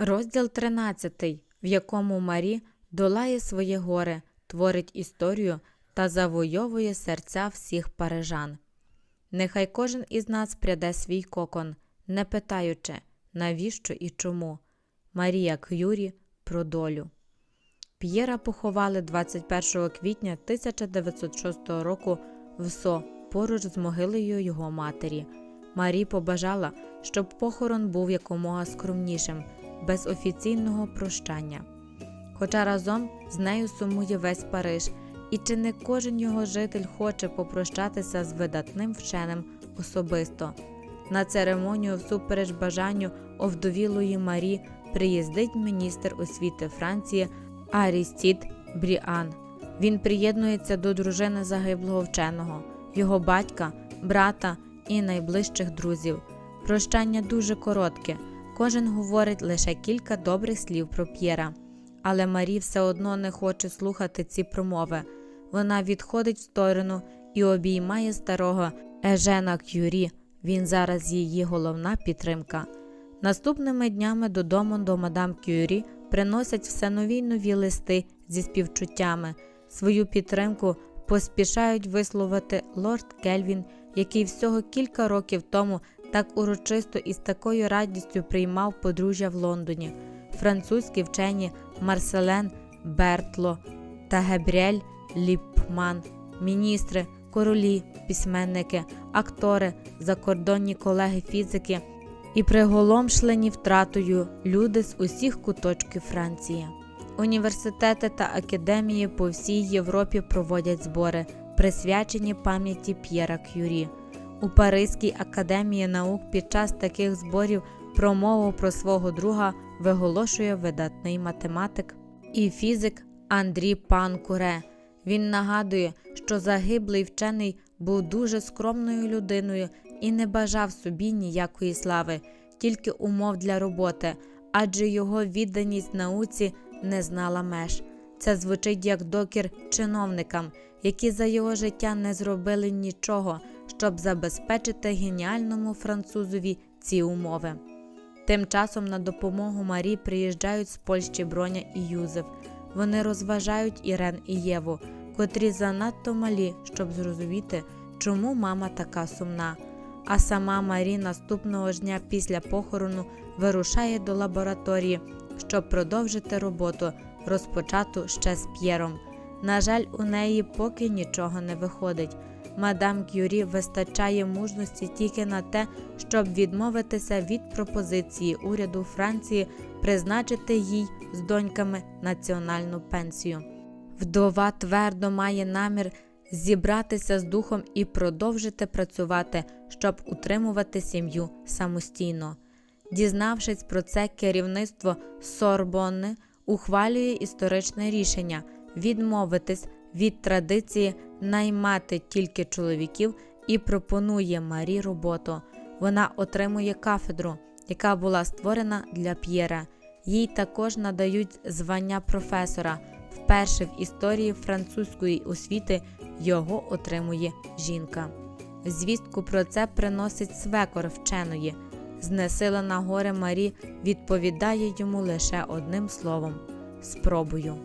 Розділ 13, в якому Марі долає своє горе, творить історію та завойовує серця всіх парижан. Нехай кожен із нас пряде свій кокон, не питаючи, навіщо і чому. Марія К'юрі про долю. П'єра поховали 21 квітня 1906 року в Со поруч з могилою його матері. Марі побажала, щоб похорон був якомога скромнішим, без офіційного прощання. Хоча разом з нею сумує весь Париж, і чи не кожен його житель хоче попрощатися з видатним вченим особисто. На церемонію всупереч бажанню овдовілої Марі приїздить міністр освіти Франції Арістід Бріан. Він приєднується до дружини загиблого вченого, його батька, брата і найближчих друзів. Прощання дуже коротке. Кожен говорить лише кілька добрих слів про П'єра. Але Марі все одно не хоче слухати ці промови. Вона відходить в сторону і обіймає старого Ежена К'юрі. Він зараз її головна підтримка. Наступними днями додому до мадам Кюрі приносять все нові нові листи зі співчуттями. Свою підтримку поспішають висловити лорд Кельвін, який всього кілька років тому так урочисто і з такою радістю приймав подружжя в Лондоні. Французькі вчені Марселен Бертло та Гебріель Ліпман, міністри, королі, письменники, актори, закордонні колеги фізики і приголомшлені втратою люди з усіх куточків Франції. Університети та академії по всій Європі проводять збори, присвячені пам'яті П'єра К'юрі. У Паризькій академії наук під час таких зборів промову про свого друга виголошує видатний математик і фізик Андрій Панкуре. Він нагадує, що загиблий вчений був дуже скромною людиною і не бажав собі ніякої слави, тільки умов для роботи, адже його відданість науці не знала меж. Це звучить як докір чиновникам, які за його життя не зробили нічого, щоб забезпечити геніальному французові ці умови. Тим часом на допомогу Марі приїжджають з Польщі Броня і Юзеф. Вони розважають Ірен і Єву, котрі занадто малі, щоб зрозуміти, чому мама така сумна. А сама Марі наступного ж дня після похорону вирушає до лабораторії, щоб продовжити роботу, розпочату ще з П'єром. На жаль, у неї поки нічого не виходить. Мадам Кюрі вистачає мужності тільки на те, щоб відмовитися від пропозиції уряду Франції призначити їй з доньками національну пенсію. Вдова твердо має намір зібратися з духом і продовжити працювати, щоб утримувати сім'ю самостійно. Дізнавшись про це, керівництво Сорбонни ухвалює історичне рішення відмовитись від традиції наймати тільки чоловіків і пропонує Марі роботу. Вона отримує кафедру, яка була створена для П'єра. Їй також надають звання професора. Вперше в історії французької освіти його отримує жінка. Звістку про це приносить свекор вченої. Знесилена горе Марі відповідає йому лише одним словом спробую.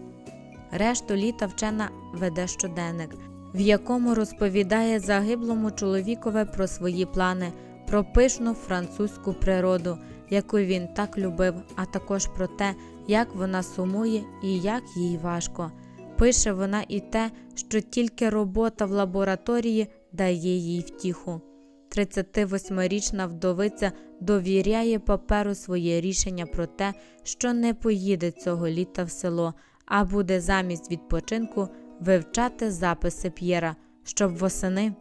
Решту літа вчена веде щоденник, в якому розповідає загиблому чоловікове про свої плани, про пишну французьку природу, яку він так любив, а також про те, як вона сумує і як їй важко. Пише вона і те, що тільки робота в лабораторії дає їй втіху. 38-річна вдовиця довіряє паперу своє рішення про те, що не поїде цього літа в село, а буде замість відпочинку вивчати записи П'єра, щоб восени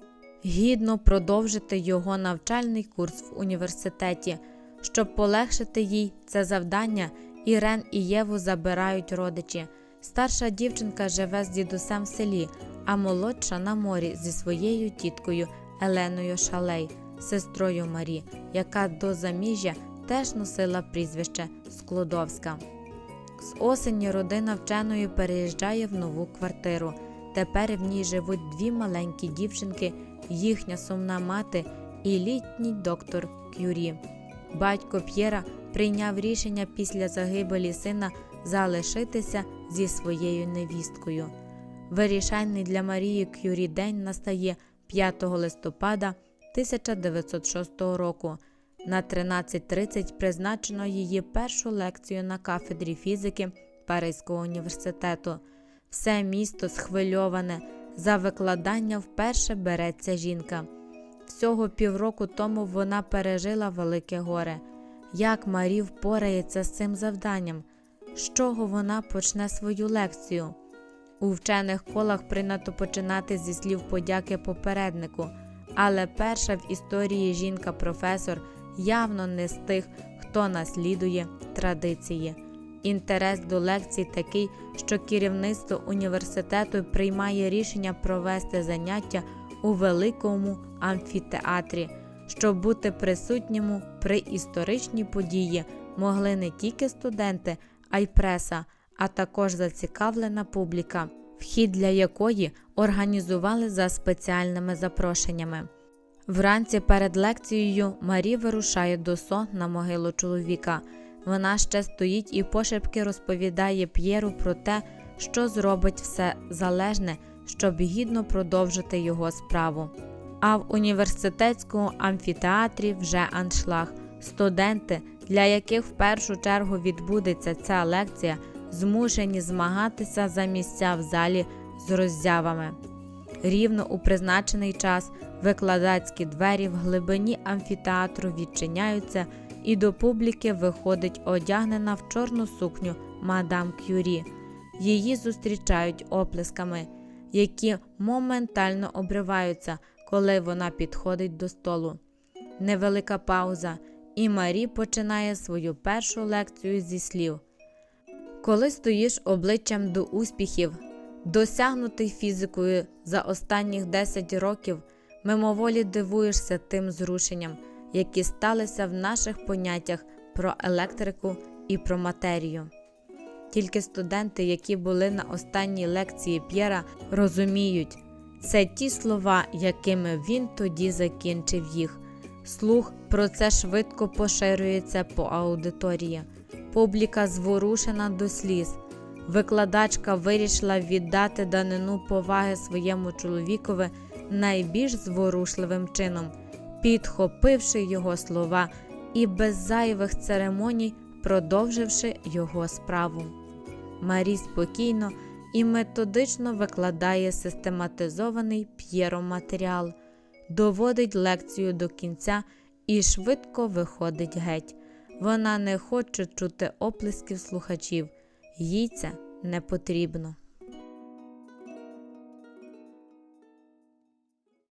гідно продовжити його навчальний курс в університеті. Щоб полегшити їй це завдання, Ірен і Єву забирають родичі. Старша дівчинка живе з дідусем в селі, а молодша на морі зі своєю тіткою Еленою Шалей, сестрою Марі, яка до заміжжя теж носила прізвище Склодовська. З осені родина вченої переїжджає в нову квартиру. Тепер в ній живуть дві маленькі дівчинки, їхня сумна мати і літній доктор Кюрі. Батько П'єра прийняв рішення після загибелі сина залишитися зі своєю невісткою. Вирішальний для Марії Кюрі день настає 5 листопада 1906 року. На 13.30 призначено її першу лекцію на кафедрі фізики Паризького університету. Все місто схвильоване. За викладання вперше береться жінка. Всього півроку тому вона пережила велике горе. Як Марі впорається з цим завданням? З чого вона почне свою лекцію? У вчених колах прийнято починати зі слів подяки попереднику, але перша в історії жінка-професор явно не з тих, хто наслідує традиції. Інтерес до лекцій такий, що керівництво університету приймає рішення провести заняття у великому амфітеатрі, щоб бути присутньому при історичній події могли не тільки студенти, а й преса, а також зацікавлена публіка, вхід для якої організували за спеціальними запрошеннями. Вранці перед лекцією Марі вирушає до сон на могилу чоловіка. Вона ще стоїть і пошепки розповідає П'єру про те, що зробить все залежне, щоб гідно продовжити його справу. А в університетському амфітеатрі вже аншлаг. Студенти, для яких в першу чергу відбудеться ця лекція, змушені змагатися за місця в залі з роззявами. Рівно у призначений час викладацькі двері в глибині амфітеатру відчиняються, і до публіки виходить одягнена в чорну сукню мадам Кюрі. Її зустрічають оплесками, які моментально обриваються, коли вона підходить до столу. Невелика пауза, і Марі починає свою першу лекцію зі слів. Коли стоїш обличчям до успіхів, досягнутий фізикою за останніх 10 років, мимоволі дивуєшся тим зрушенням, які сталися в наших поняттях про електрику і про матерію. Тільки студенти, які були на останній лекції П'єра, розуміють, це ті слова, якими він тоді закінчив їх. Слух про це швидко поширюється по аудиторії. Публіка зворушена до сліз. Викладачка вирішила віддати данину поваги своєму чоловікові найбільш зворушливим чином, підхопивши його слова і без зайвих церемоній продовживши його справу. Марі спокійно і методично викладає систематизований п'єроматеріал, доводить лекцію до кінця і швидко виходить геть. Вона не хоче чути оплесків слухачів, їй це не потрібно.